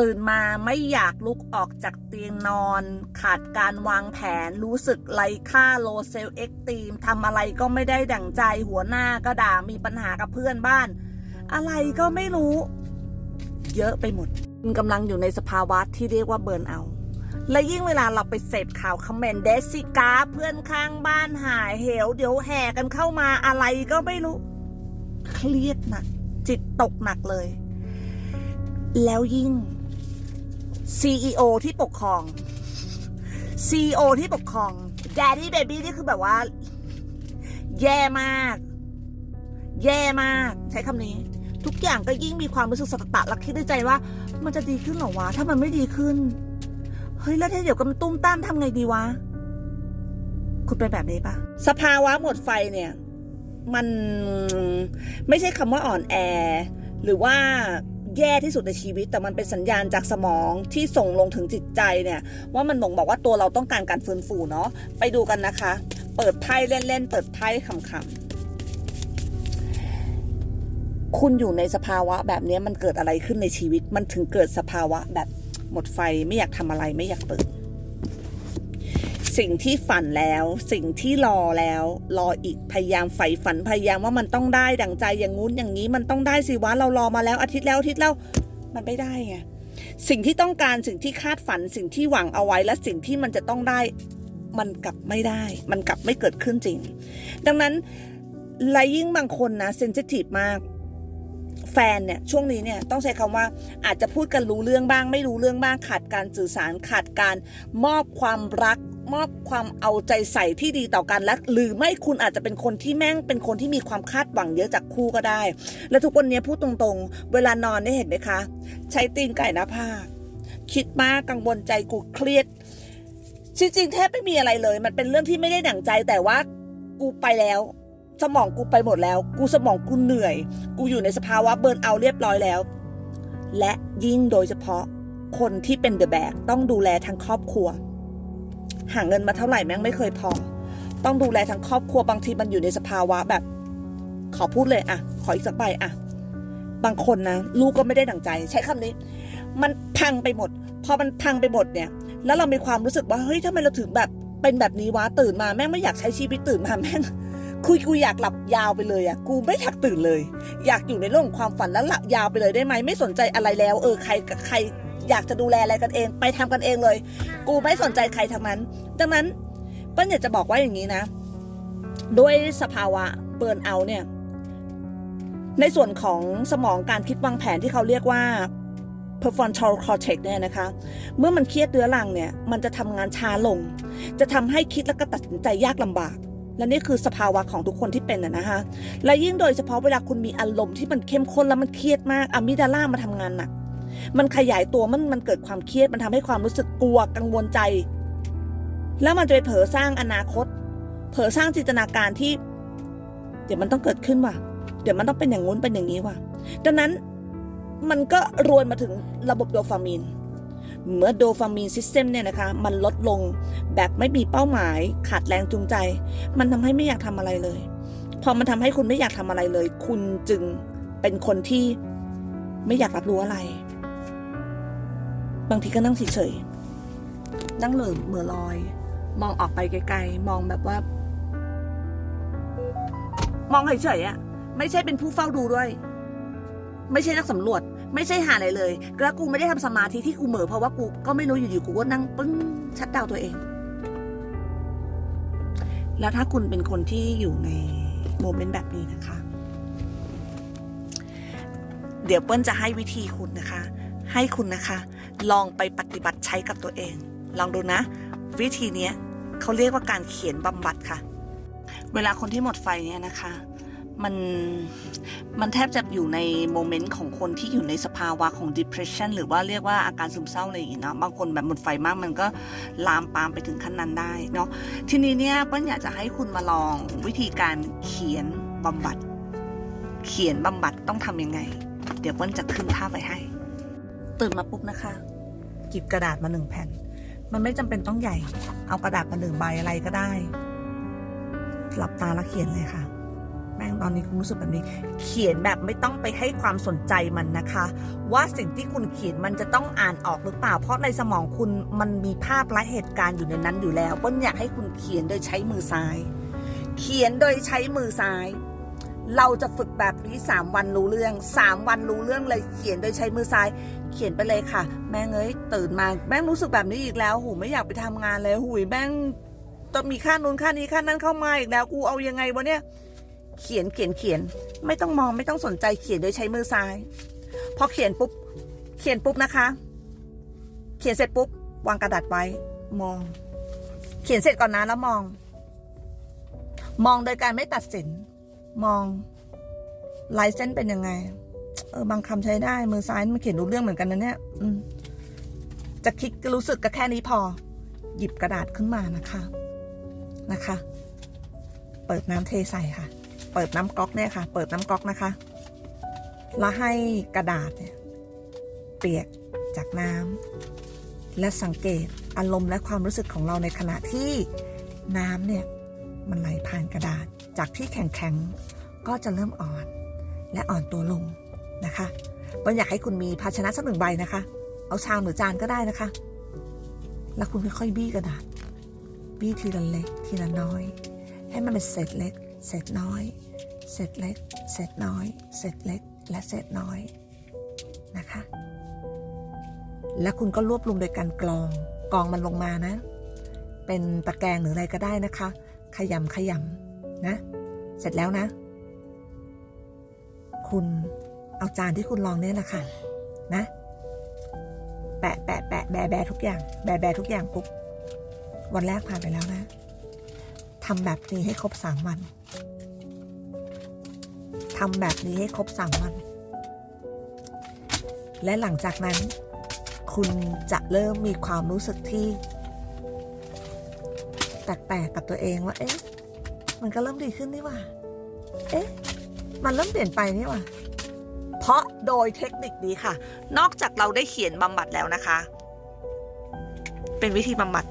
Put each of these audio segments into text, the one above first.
ตื่นมาไม่อยากลุกออกจากเตียงนอน ขาดการวางแผนรู้สึกไร้ค่าโลเซลเอ็กตีมทำอะไรก็ไม่ได้ดั่งใจหัวหน้าก็ด่ามีปัญหากับเพื่อนบ้าน อะไรก็ไม่รู้ เยอะไปหมดคุณกำลังอยู่ในสภาวะที่เรียกว่าเบิร์นเอาและยิ่งเวลาเราไปเสพข่าวคอมเมนต์เดซิกาเพื่อนข้างบ้านหายเหว เดี๋ยวแห่กันเข้ามาอะไรก็ไม่รู้ เครียดหนัก จิตตกหนักเลย แล้วยิ่ง CEO ที่ปกครอง CEO ที่ปกครอง Daddy Baby นี่คือแบบว่า แย่มาก แย่มาก ใช้คำนี้ ทุกอย่างก็ยิ่งมีความรู้สึกสตตะและคิดในใจว่า มันจะดีขึ้นหรอวะ ถ้ามันไม่ดีขึ้น เฮ้ย แล้วถ้าเดี๋ยวก็มันตุ้มต้ามทำไงดีวะ คุณเป็นแบบนี้ปะสภาวะหมดไฟเนี่ย มันไม่ใช่คำว่าอ่อนแอ หรือว่า แย่ที่สุดในชีวิต แต่มันเป็นสัญญาณจากสมองที่ส่งลงถึงจิตใจเนี่ยว่ามันบ่งบอกว่าตัวเราต้องการการฟื้นฟูเนาะไปดูกันนะคะ เปิดไพ่เล่นๆเปิดไพ่ขำๆคุณอยู่ในสภาวะแบบนี้มันเกิดอะไรขึ้นในชีวิต มันถึงเกิดสภาวะแบบหมดไฟไม่อยากทำอะไรไม่อยากเปิด สิ่งที่ฝันแล้ว สิ่งที่รอแล้ว รออีกพยายามใฝ่ฝันพยายามว่ามันต้องได้ดั่งใจอย่างงู้นอย่างนี้มันต้องได้สิวะเรารอมาแล้วอาทิตย์แล้วอาทิตย์แล้วมันไม่ได้ไงสิ่งที่ต้องการสิ่งที่คาดฝันสิ่งที่หวังเอาไว้และสิ่งที่มันจะต้องได้ มันกลับไม่ได้ มันกลับไม่เกิดขึ้นจริง ดังนั้นแลยิ่งบางคนนะเซนซิทีฟมากแฟนเนี่ยช่วงนี้เนี่ยต้องใช้คำว่าอาจจะพูดกันรู้เรื่องบ้าง ไม่รู้เรื่องบ้างขาดการสื่อสารขาดการมอบความรัก มอบความเอาใจใส่ที่ดีต่อกันและหรือไม่คุณอาจจะเป็นคนที่แม่งเป็นคนที่มีความคาดหวังเยอะจากคู่ก็ได้ และทุกวันนี้พูดตรงๆ เวลานอนได้เห็นไหมคะ ใช้ตีนไก่หน้าผากคิดมากกังวลใจกูเครียดจริงๆแทบไม่มีอะไรเลย มันเป็นเรื่องที่ไม่ได้ดั่งใจแต่ว่ากูไปแล้ว สมองกูไปหมดแล้ว กูสมองกูเหนื่อย กูอยู่ในสภาวะเบิร์นเอาเรียบร้อยแล้ว และยิ่งโดยเฉพาะคนที่เป็นเดอะแบกต้องดูแลทั้งครอบครัว หาเงินมาเท่าไหร่แม่งไม่เคยพอ ต้องดูแลทั้งครอบครัวบางทีมันอยู่ในสภาวะแบบ ขอพูดเลยอะขออีกสักใบอะบางคนนะลูกก็ไม่ได้ดั่งใจ ใช้คำนี้ มันพังไปหมด พอมันพังไปหมดเนี่ย แล้วเรามีความรู้สึกว่าเฮ้ยทำไมเราถึงแบบเป็นแบบนี้วะตื่นมาแม่งไม่อยากใช้ชีวิตตื่นมาแม่งคุยกูอยากหลับยาวไปเลยอะกูไม่อยากตื่นเลย อยากอยู่ในโลกของความฝันแล้วหลับยาวไปเลยได้ไหมไม่สนใจอะไรแล้ว เออใครกับใคร อยากจะดูแลอะไรกันเอง ไปทำกันเองเลย กูไม่สนใจใครทั้งนั้น ดังนั้นเปิ้ลอยากจะบอกว่าอย่างนี้นะ ด้วยสภาวะเบิร์นเอาท์เนี่ย ในส่วนของสมองการคิดวางแผนที่เขาเรียกว่า prefrontal cortex เนี่ยนะคะ เมื่อมันเครียดเรื้อรังเนี่ย มันจะทำงานช้าลง จะทำให้คิดแล้วก็ตัดสินใจยากลำบาก และนี่คือสภาวะของทุกคนที่เป็นนะนะคะ และยิ่งโดยเฉพาะเวลาคุณมีอารมณ์ที่มันเข้มข้นแล้วมันเครียดมากอะมิดาล่ามาทำงานหนัก มันขยายตัวมันมันเกิดความเครียดมันทำให้ความรู้สึกกลัวกังวลใจ แล้วมันจะไปเผลอสร้างอนาคต เผลอสร้างจินตนาการที่ เดี๋ยวมันต้องเกิดขึ้นว่ะ เดี๋ยวมันต้องเป็นอย่างงู้นเป็นอย่างนี้ว่ะดังนั้นมันก็รวนมาถึงระบบโดฟามีนเมื่อโดฟามีนซิสเต็มเนี่ยนะคะ มันลดลงแบบไม่มีเป้าหมาย ขาดแรงจูงใจ มันทำให้ไม่อยากทำอะไรเลย พอมันทำให้คุณไม่อยากทำอะไรเลย คุณจึงเป็นคนที่ไม่อยากรับรู้อะไร บางทีก็นั่งเฉยๆนั่งเหลือเหมือลอย มองออกไปไกลๆ มองแบบว่า มองเฉยๆอะไม่ใช่เป็นผู้เฝ้าดูด้วย ไม่ใช่นักสำรวจ ไม่ใช่หาอะไรเลยแล้วกูไม่ได้ทำสมาธิที่กูเหม่อเพราะว่ากูก็ไม่รู้อยู่ๆกูก็นั่งปึ้งชัดดาวตัวเอง แล้วถ้าคุณเป็นคนที่อยู่ในโมเมนต์แบบนี้นะคะ เดี๋ยวเปิ้ลจะให้วิธีคุณนะคะ ให้คุณนะคะ ลองไปปฏิบัติใช้กับตัวเอง ลองดูนะ วิธีนี้เขาเรียกว่าการเขียนบำบัดค่ะ เวลาคนที่หมดไฟเนี่ยนะคะมันมันแทบจะอยู่ในโมเมนต์ของคนที่อยู่ในสภาวะของ depression หรือว่าเรียกว่าอาการซึมเศร้าอะไรอย่างงี้เนาะบางคนแบบหมดไฟมากมันก็ลามปามไปถึงขั้นนั้นได้เนาะทีนี้เนี่ยเปิ้ลอยากจะให้คุณมาลองวิธีการเขียนบำบัด เขียนบำบัดต้องทำยังไง เดี๋ยวเปิ้ลจะขึ้นภาพไว้ให้ ตื่นมาปุ๊บนะคะหยิบกระดาษมาหนึ่งแผ่น มันไม่จำเป็นต้องใหญ่ เอากระดาษมาหนึ่งใบอะไรก็ได้ หลับตาแล้วเขียนเลยค่ะ แม่งตอนนี้คุณรู้สึกแบบนี้ เขียนแบบไม่ต้องไปให้ความสนใจมันนะคะ ว่าสิ่งที่คุณเขียนมันจะต้องอ่านออกหรือเปล่า เพราะในสมองคุณมันมีภาพและเหตุการณ์อยู่ในนั้นอยู่แล้วเปิ้ลอยากให้คุณเขียนโดยใช้มือซ้าย เขียนโดยใช้มือซ้าย เราจะฝึกแบบนี้สามวันรู้เรื่องสามวันรู้เรื่องเลยเขียนโดยใช้มือซ้าย เขียนไปเลยค่ะ แม่งเอ้ยตื่นมาแม่งรู้สึกแบบนี้อีกแล้ว หูไม่อยากไปทำงานเลยหุยแม่งต้องมีค่านู้นค่านี้ค่านั้นเข้ามาอีกแล้วกูเอายังไงวะเนี่ย เขียนเขียนเขียน ไม่ต้องมองไม่ต้องสนใจเขียนโดยใช้มือซ้าย พอเขียนปุ๊บ เขียนปุ๊บนะคะ เขียนเสร็จปุ๊บ วางกระดาษไว้ มอง เขียนเสร็จก่อนนะแล้วมอง มองโดยการไม่ตัดสิน มองลายเส้นเป็นยังไง เออบางคำใช้ได้ มือซ้ายมันเขียนรู้เรื่องเหมือนกันนะเนี่ย อืม จะคิดก็รู้สึกก็แค่นี้พอ หยิบกระดาษขึ้นมานะคะ นะคะ เปิดน้ำเทใส่ค่ะ เปิดน้ำก๊อกเนี่ยค่ะ เปิดน้ำก๊อกนะคะ แล้วให้กระดาษเนี่ย เปียกจากน้ำและสังเกตอารมณ์และความรู้สึกของเราในขณะที่น้ำเนี่ย มันไหลผ่านกระดาษ จากที่แข็งๆ ก็จะเริ่มอ่อนและอ่อนตัวลงนะคะบอลอยากให้คุณมีภาชนะสักหนึ่งใบนะคะ เอาชามหรือจานก็ได้นะคะ แล้วคุณค่อยๆบี้กระดาษ บี้ทีละเล็ก ทีละน้อย ให้มันเป็นเศษเล็ก เศษน้อย เศษเล็ก เศษน้อย เศษเล็ก และเศษน้อยนะคะ และคุณก็รวบรวมโดยการกรอง กรองมันลงมานะ เป็นตะแกรงหรืออะไรก็ได้นะคะ ขยำขยำ นะ เสร็จแล้วนะ คุณเอาจานที่คุณลองเนี่ยแหละค่ะ นะ แปะแปะแปะแบะแบะทุกอย่าง แบะแบะทุกอย่างปุ๊บ วันแรกผ่านไปแล้วนะทำแบบนี้ให้ครบสามวันทำแบบนี้ให้ครบสามวัน และหลังจากนั้น คุณจะเริ่มมีความรู้สึกที่ แปลกๆกับตัวเองว่า เอ๊ะ มันก็เริ่มดีขึ้นนี่ว่า เอ๊ะ มันเริ่มเปลี่ยนไปนี่ว่า เพราะโดยเทคนิคนี้ค่ะ นอกจากเราได้เขียนบำบัดแล้วนะคะ เป็นวิธีบำบัด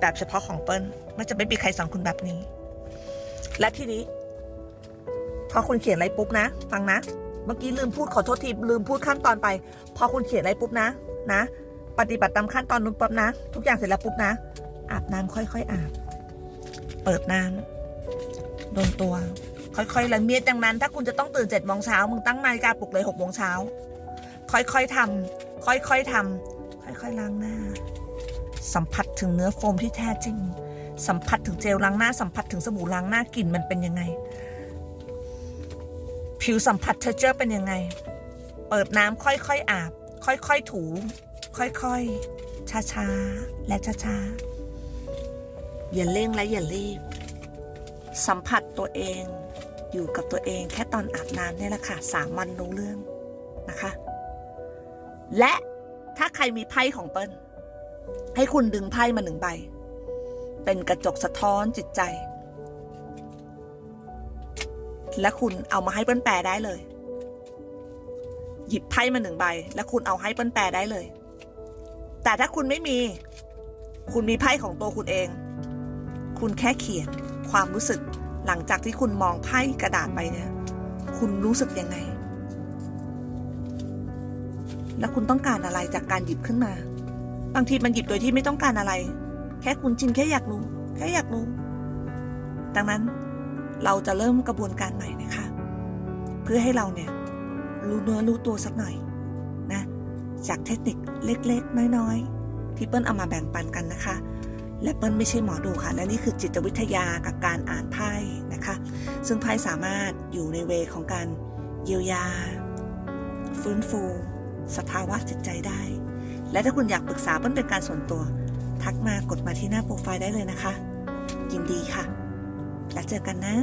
แบบเฉพาะของเปิ้ลมันจะไม่มีใครสอนคุณแบบนี้ และทีนี้ พอคุณเขียนอะไรปุ๊บนะ ฟังนะ เมื่อกี้ลืมพูดขอโทษทีลืมพูดขั้นตอนไป พอคุณเขียนอะไรปุ๊บนะ นะ ปฏิบัติตามขั้นตอนนู้นปุ๊บนะ ทุกอย่างเสร็จแล้วปุ๊บนะ อาบน้ำค่อยๆอาบ เปิดน้ำ โดนตัว ค่อยๆละเมียดดังนั้น ถ้าคุณจะต้องตื่นเจ็ดโมงเช้ามึงตั้งนาฬิกาปลุกเลยหกโมงเช้าค่อยๆทำค่อยๆทำค่อยๆล้างหน้า สัมผัสถึงเนื้อโฟมที่แท้จริง สัมผัสถึงเจลล้างหน้า สัมผัสถึงสบู่ล้างหน้ากลิ่นมันเป็นยังไง ผิวสัมผัสเทอร์เจอร์เป็นยังไง เปิดน้ำค่อยๆอาบ ค่อยๆถู ค่อยๆช้าๆและช้าๆอย่าเร่งและอย่ารีบ สัมผัสตัวเองอยู่กับตัวเองแค่ตอนอาบน้ำเนี่ยแหละค่ะสามวันรู้เรื่องนะคะ และถ้าใครมีไพ่ของเปิ้ลให้คุณดึงไพ่มาหนึ่งใบ เป็นกระจกสะท้อนจิตใจ และคุณเอามาให้เปิ้ลแปลได้เลย หยิบไพ่มาหนึ่งใบ และคุณเอาให้เปิ้ลแปลได้เลย แต่ถ้าคุณไม่มี คุณมีไพ่ของตัวคุณเอง คุณแค่เขียน ความรู้สึกหลังจากที่คุณมองไพ่กระดาษไปเนี่ย คุณรู้สึกยังไง แล้วคุณต้องการอะไรจากการหยิบขึ้นมา บางทีมันหยิบโดยที่ไม่ต้องการอะไร แค่คุณจินแค่อยากรู้ แค่อยากรู้ ดังนั้นเราจะเริ่มกระบวนการใหม่นะคะ เพื่อให้เราเนี่ย รู้เนื้อรู้ตัวสักหน่อยนะ จากเทคนิคเล็กๆ น้อยๆ ที่เปิ้ลเอามาแบ่งปันกันนะคะ และเปิ้ลไม่ใช่หมอดูค่ะ และนี่คือจิตวิทยากับการอ่านไพ่นะคะ ซึ่งไพ่สามารถอยู่ในเวของการเยียวยา ฟื้นฟู สภาวะจิตใจได้ และถ้าคุณอยากปรึกษาเปิ้ลเป็นการส่วนตัว ทักมากดมาที่หน้าโปรไฟล์ได้เลยนะคะ ยินดีค่ะ แล้วเจอกันนะ